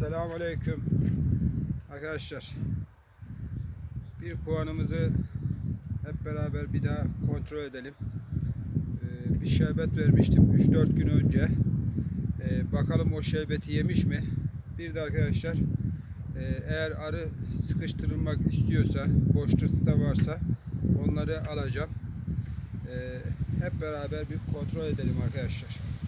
Selamun Aleyküm. Arkadaşlar Bir puanımızı Hep beraber bir daha kontrol edelim. Ee, Bir şerbet vermiştim 3-4 gün önce. Ee, Bakalım o şerbeti yemiş mi? Bir de arkadaşlar e, Eğer arı sıkıştırılmak istiyorsa Boşlukta varsa Onları alacağım. Ee, Hep beraber bir kontrol edelim arkadaşlar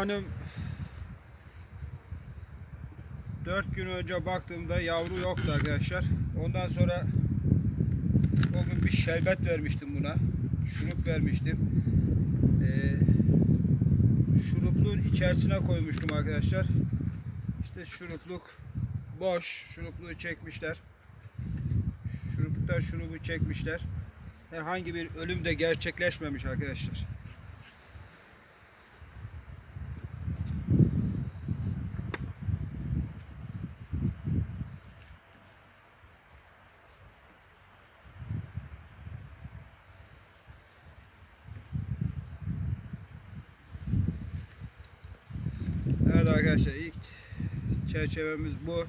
Bu puanım 4 gün önce baktığımda yavru yoktu arkadaşlar. Ondan sonra o gün bir şerbet vermiştim buna. Şurup vermiştim. Ee, şurupluğun içerisine koymuştum arkadaşlar. İşte şurupluk boş. Şurupluğu çekmişler. Şurupluktan şurubu çekmişler. Herhangi bir ölüm de gerçekleşmemiş arkadaşlar. Evet arkadaşlar ilk çerçevemiz bu.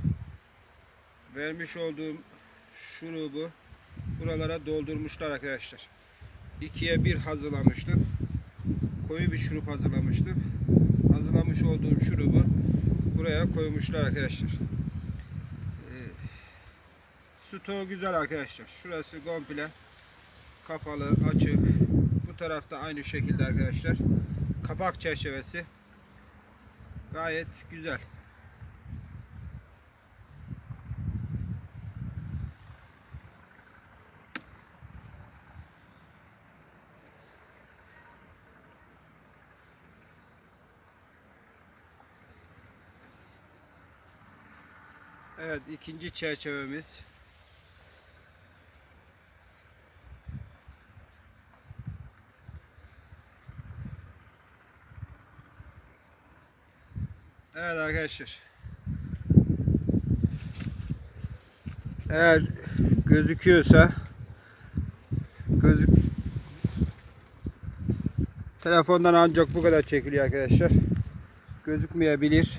Vermiş olduğum şurubu buralara doldurmuşlar arkadaşlar. İkiye bir hazırlamıştım. Koyu bir şurup hazırlamıştım. Hazırlamış olduğum şurubu buraya koymuşlar arkadaşlar. Ee, stoğu güzel arkadaşlar. Şurası komple kapalı, açık. Bu tarafta aynı şekilde arkadaşlar. Kapak çerçevesi gayet güzel. Evet ikinci çerçevemiz. Evet arkadaşlar. Eğer gözüküyorsa gözük telefondan ancak bu kadar çekiliyor arkadaşlar. Gözükmeyebilir.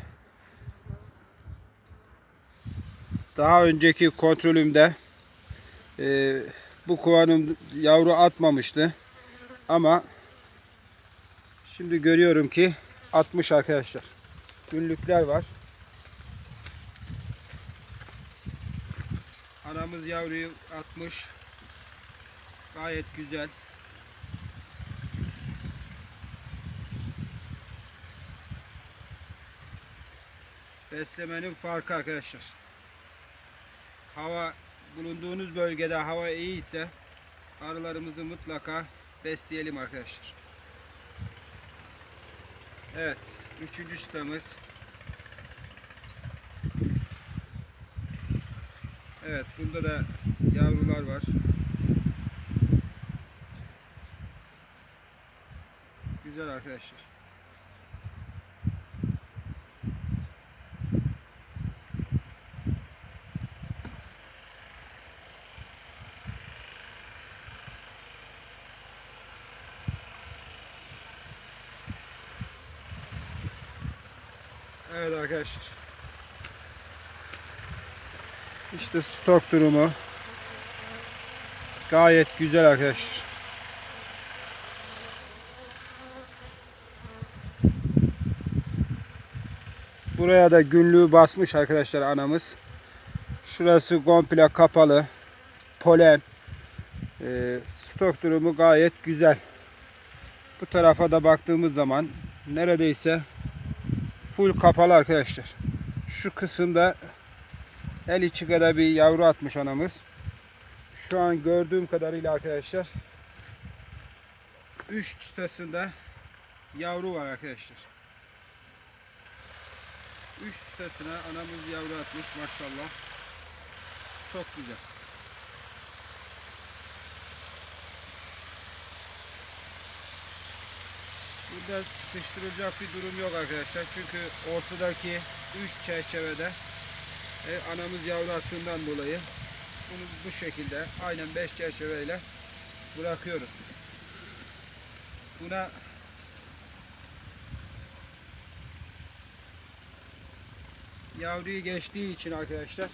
Daha önceki kontrolümde e, bu kovanım yavru atmamıştı. Ama şimdi görüyorum ki atmış arkadaşlar. Günlükler var. Anamız yavruyu atmış. Gayet güzel. Beslemenin farkı arkadaşlar. Hava bulunduğunuz bölgede hava iyi ise arılarımızı mutlaka besleyelim arkadaşlar. Evet, üçüncü çıtamız. Evet, bunda da yavrular var. Güzel arkadaşlar. Evet arkadaşlar. İşte stok durumu. Gayet güzel arkadaşlar. Buraya da günlüğü basmış arkadaşlar anamız. Şurası komple kapalı. Polen. Ee, stok durumu gayet güzel. Bu tarafa da baktığımız zaman neredeyse full kapalı arkadaşlar. Şu kısımda El içi kadar bir yavru atmış anamız. Şu an gördüğüm kadarıyla arkadaşlar 3 çıtasında yavru var arkadaşlar. 3 çıtasına anamız yavru atmış maşallah. Çok güzel. Burada sıkıştırılacak bir durum yok arkadaşlar. Çünkü ortadaki 3 çerçevede e, anamız yavru attığından dolayı bunu bu şekilde aynen 5 çerçeveyle bırakıyorum. Buna yavruyu geçtiği için arkadaşlar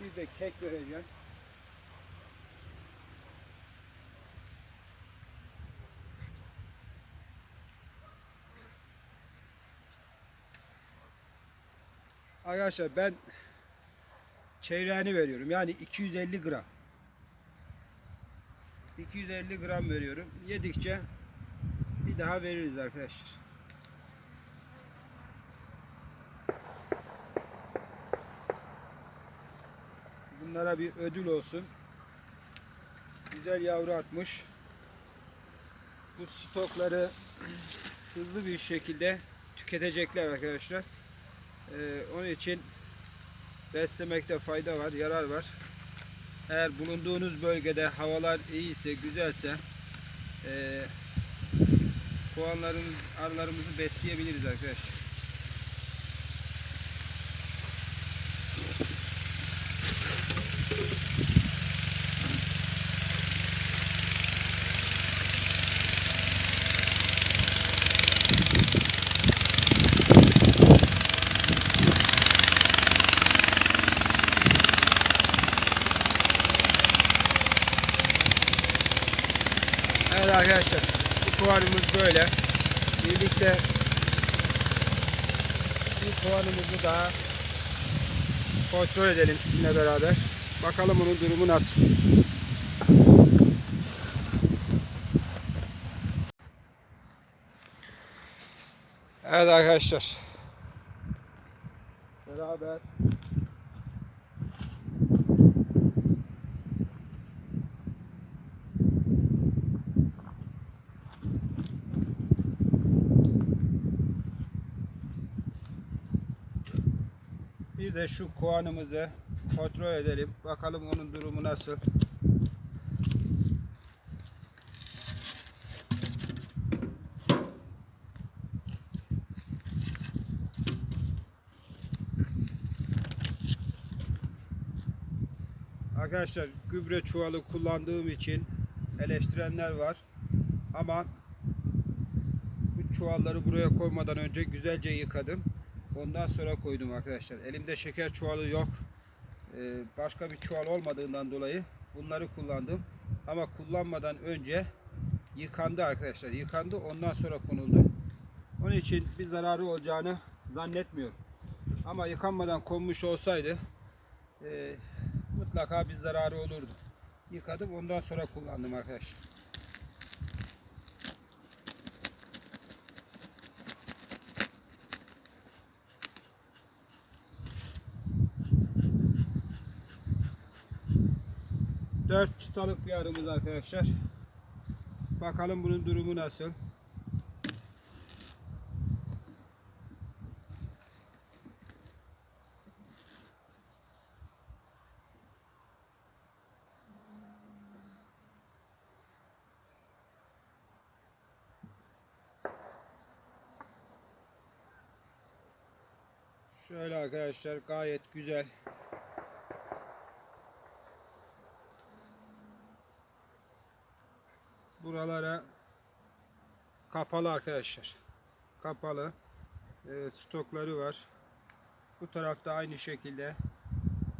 bir de kek vereceğim. Arkadaşlar ben çeyreğini veriyorum. Yani 250 gram. 250 gram veriyorum. Yedikçe bir daha veririz arkadaşlar. Bunlara bir ödül olsun. Güzel yavru atmış. Bu stokları hızlı bir şekilde tüketecekler arkadaşlar. Ee, onun için beslemekte fayda var, yarar var. Eğer bulunduğunuz bölgede havalar iyiyse, güzelse e, puanlarımız, arılarımızı besleyebiliriz arkadaşlar. Evet arkadaşlar bu puanımız böyle. Birlikte bir puanımızı daha kontrol edelim sizinle beraber. Bakalım onun durumu nasıl. Evet arkadaşlar. Beraber Bir de şu kovanımızı kontrol edelim. Bakalım onun durumu nasıl. Arkadaşlar gübre çuvalı kullandığım için eleştirenler var. Ama bu çuvalları buraya koymadan önce güzelce yıkadım. Ondan sonra koydum arkadaşlar. Elimde şeker çuvalı yok. Ee, başka bir çuval olmadığından dolayı bunları kullandım. Ama kullanmadan önce yıkandı arkadaşlar. Yıkandı ondan sonra konuldu. Onun için bir zararı olacağını zannetmiyorum. Ama yıkanmadan konmuş olsaydı e, mutlaka bir zararı olurdu. Yıkadım ondan sonra kullandım arkadaşlar. Çıtalık bir arımız arkadaşlar. Bakalım bunun durumu nasıl. Şöyle arkadaşlar gayet güzel. Buralara kapalı arkadaşlar. Kapalı. Ee, stokları var. Bu tarafta aynı şekilde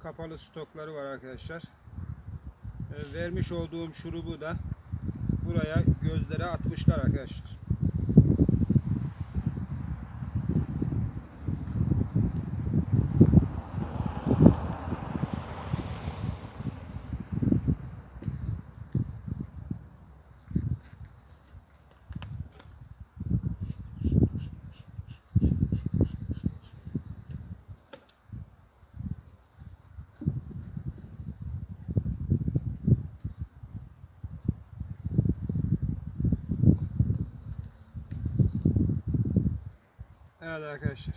kapalı stokları var arkadaşlar. Ee, vermiş olduğum şurubu da buraya gözlere atmışlar arkadaşlar. Evet arkadaşlar.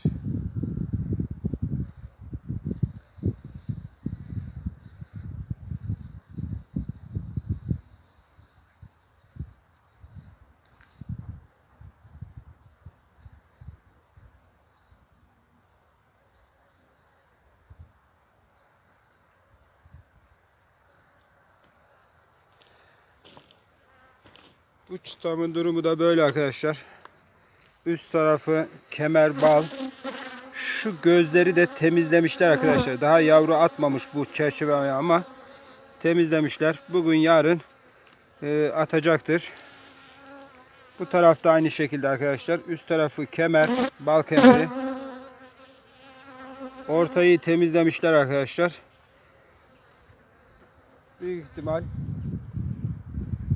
Bu çıtamın durumu da böyle arkadaşlar. Üst tarafı kemer bal. Şu gözleri de temizlemişler arkadaşlar. Daha yavru atmamış bu çerçeve ama temizlemişler. Bugün yarın e, atacaktır. Bu tarafta aynı şekilde arkadaşlar. Üst tarafı kemer, bal kemeri. Ortayı temizlemişler arkadaşlar. Büyük ihtimal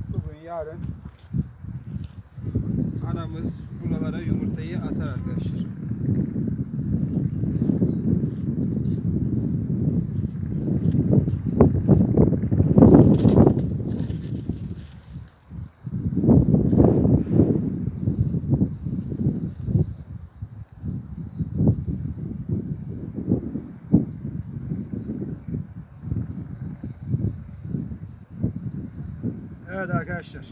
bugün yarın anamız buralara yumurtayı atar arkadaşlar. Evet arkadaşlar.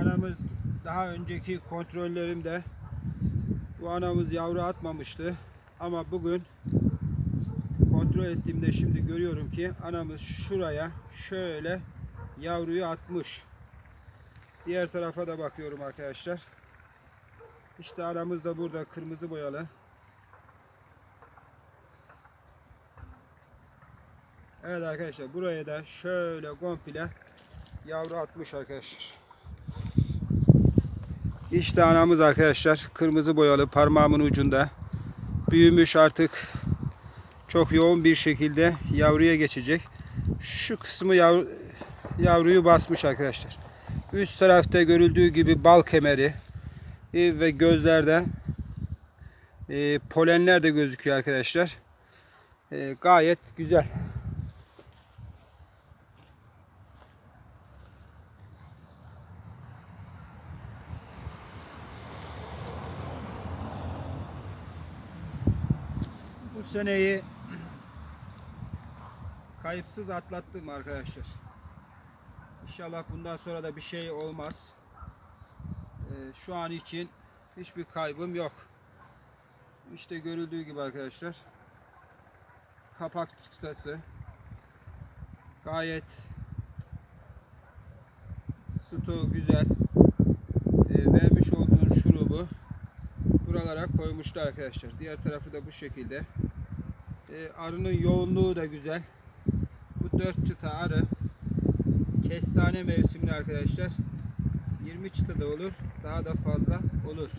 Anamız daha önceki kontrollerimde bu anamız yavru atmamıştı. Ama bugün kontrol ettiğimde şimdi görüyorum ki anamız şuraya şöyle yavruyu atmış. Diğer tarafa da bakıyorum arkadaşlar. İşte anamız da burada kırmızı boyalı. Evet arkadaşlar buraya da şöyle komple yavru atmış arkadaşlar. İşte anamız arkadaşlar. Kırmızı boyalı parmağımın ucunda. Büyümüş artık. Çok yoğun bir şekilde yavruya geçecek. Şu kısmı yavru, yavruyu basmış arkadaşlar. Üst tarafta görüldüğü gibi bal kemeri e, ve gözlerde e, polenler de gözüküyor arkadaşlar. E, gayet güzel. Seneyi kayıpsız atlattım arkadaşlar. İnşallah bundan sonra da bir şey olmaz. Ee, şu an için hiçbir kaybım yok. İşte görüldüğü gibi arkadaşlar. Kapak çıtası gayet stoğu güzel. Ee, vermiş olduğun şurubu buralara koymuşlar arkadaşlar. Diğer tarafı da bu şekilde. Ee, arının yoğunluğu da güzel. Bu dört çıta arı kestane mevsimli arkadaşlar. 20 çıta da olur. Daha da fazla olur.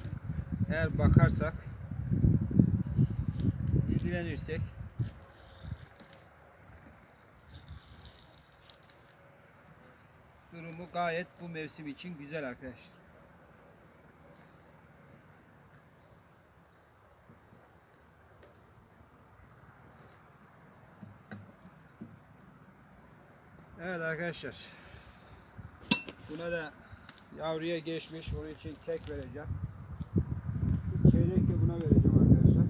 Eğer bakarsak ilgilenirsek durumu gayet bu mevsim için güzel arkadaşlar. Evet arkadaşlar. Buna da yavruya geçmiş. Onun için kek vereceğim. Bir çeyrek de buna vereceğim arkadaşlar.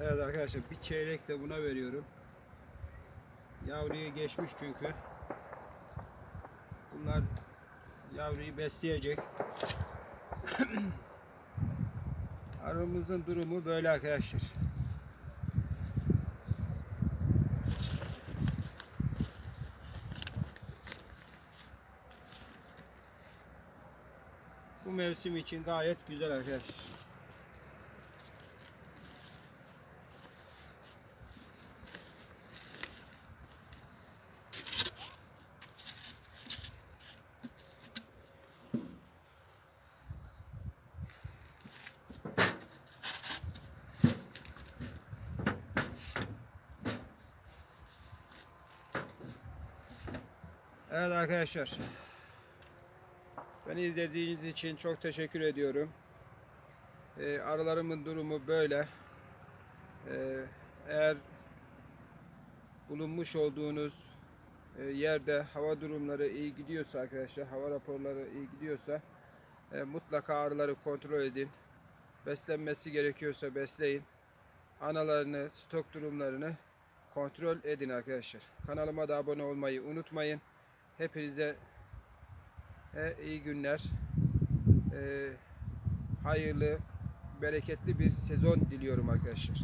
Evet arkadaşlar bir çeyrek de buna veriyorum. Yavruya geçmiş çünkü. Bunlar yavruyu besleyecek. Arımızın durumu böyle arkadaşlar. Bu mevsim için gayet güzel arkadaşlar. Evet arkadaşlar. Beni izlediğiniz için çok teşekkür ediyorum. Ee, arılarımın durumu böyle. Ee, eğer bulunmuş olduğunuz e, yerde hava durumları iyi gidiyorsa arkadaşlar, hava raporları iyi gidiyorsa e, mutlaka arıları kontrol edin. Beslenmesi gerekiyorsa besleyin. Analarını, stok durumlarını kontrol edin arkadaşlar. Kanalıma da abone olmayı unutmayın. Hepinize e, iyi günler. E, hayırlı, bereketli bir sezon diliyorum arkadaşlar.